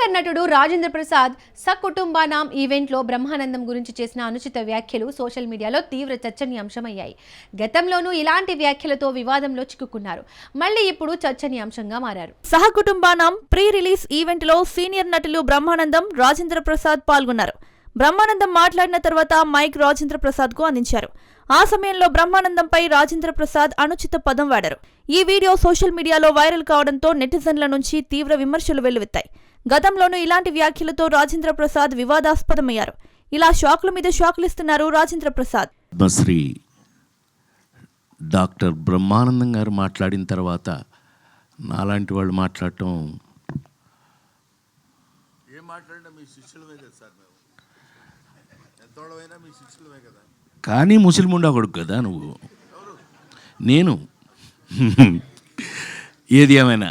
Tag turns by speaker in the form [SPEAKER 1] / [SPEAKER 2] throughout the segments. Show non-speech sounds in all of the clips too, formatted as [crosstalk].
[SPEAKER 1] Senior నటుడు రాజేంద్ర ప్రసాద్ సకుటుంబానాం ఈవెంట్లో బ్రహ్మానందం గురించి చేసిన అనుచిత వ్యాఖ్యలు సోషల్ మీడియాలో తీవ్ర చర్చనీయాంశమయ్యాయి. గతంలోనూ ఇలాంటి వ్యాఖ్యలతో వివాదంలో చిక్కుకున్నారు. మళ్ళీ ఇప్పుడు చర్చనీయాంశంగా మారారు.
[SPEAKER 2] సహకుటుంబానాం ప్రీ రిలీజ్ ఈవెంట్లో సీనియర్ నటులు బ్రహ్మానందం రాజేంద్ర ప్రసాద్ పాల్గొన్నారు. బ్రహ్మానందం మాట్లాడిన తర్వాత మైక్ రాజేంద్ర ప్రసాద్కు అందించారు. ఆ సమయంలో బ్రహ్మానందంపై రాజేంద్ర ప్రసాద్ అనుచిత పదం వాడారు. ఈ వీడియో సోషల్ మీడియాలో వైరల్ కావడంతో నెటిజన్ల నుంచి తీవ్ర విమర్శలు వెల్లువెత్తాయి. గతంలోనూ ఇలాంటి వ్యాఖ్యలతో రాజేంద్ర ప్రసాద్ వివాదాస్పదమయ్యారు. ఇలా షాకుల మీద షాకులు ఇస్తున్నారు రాజేంద్ర ప్రసాద్.
[SPEAKER 3] పద్మశ్రీ డాక్టర్ బ్రహ్మానందం గారు మాట్లాడిన తర్వాత నాలాంటి వాళ్ళు మాట్లాడటం
[SPEAKER 4] ఏం మాట్లాడినా మీ శిష్యులమే కదా సార్ మేము? ఎంతోడమైనా మీ శిష్యులమే కదా?
[SPEAKER 3] కానీ ముస్లిముండా కొడుకు కదా నువ్వు? నేను? [laughs] ఏది ఏమైనా?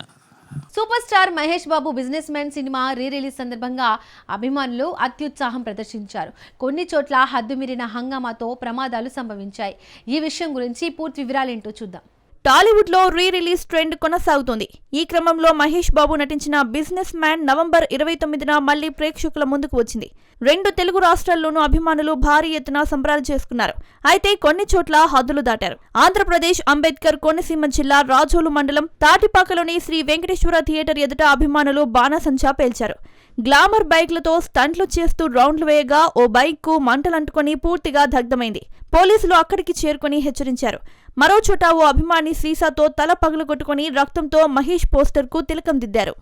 [SPEAKER 1] Super star Mahesh Babu businessman cinema re release సందర్భంగా అభిమానులు అత్యుత్సాహం ప్రదర్శించారు. కొన్ని చోట్ల హద్దుమీరిన హంగామాతో ప్రమాదాలు సంభవించాయి. ఈ విషయం గురించి పూర్తి వివరాలేంటో చూద్దాం.
[SPEAKER 2] టాలీవుడ్లో రీ రిలీజ్ ట్రెండ్ కొనసాగుతోంది. ఈ క్రమంలో మహేష్ బాబు నటించిన బిజినెస్ మ్యాన్ నవంబర్ ఇరవై తొమ్మిదిన మళ్ళీ ప్రేక్షకుల ముందుకు వచ్చింది. రెండు తెలుగు రాష్ట్రాల్లోనూ అభిమానులు భారీ ఎత్తున సంబరాలు చేసుకున్నారు. అయితే కొన్ని చోట్ల హద్దులు దాటారు. ఆంధ్రప్రదేశ్ అంబేద్కర్ కోనసీమ జిల్లా రాజోలు మండలం తాటిపాకలోని శ్రీ వెంకటేశ్వర థియేటర్ ఎదుట అభిమానులు బాణసంచా పేల్చారు. గ్లామర్ బైక్లతో స్టంట్లు చేస్తూ రౌండ్లు వేయగా ఓ బైక్కు మంటలంటుకొని పూర్తిగా దగ్ధమైంది. పోలీసులు అక్కడికి చేరుకుని హెచ్చరించారు. మరో చోట ఓ అభిమాని సీసాతో తల పగులగొట్టుకుని రక్తంతో మహేష్ పోస్టర్కు తిలకం దిద్దారు.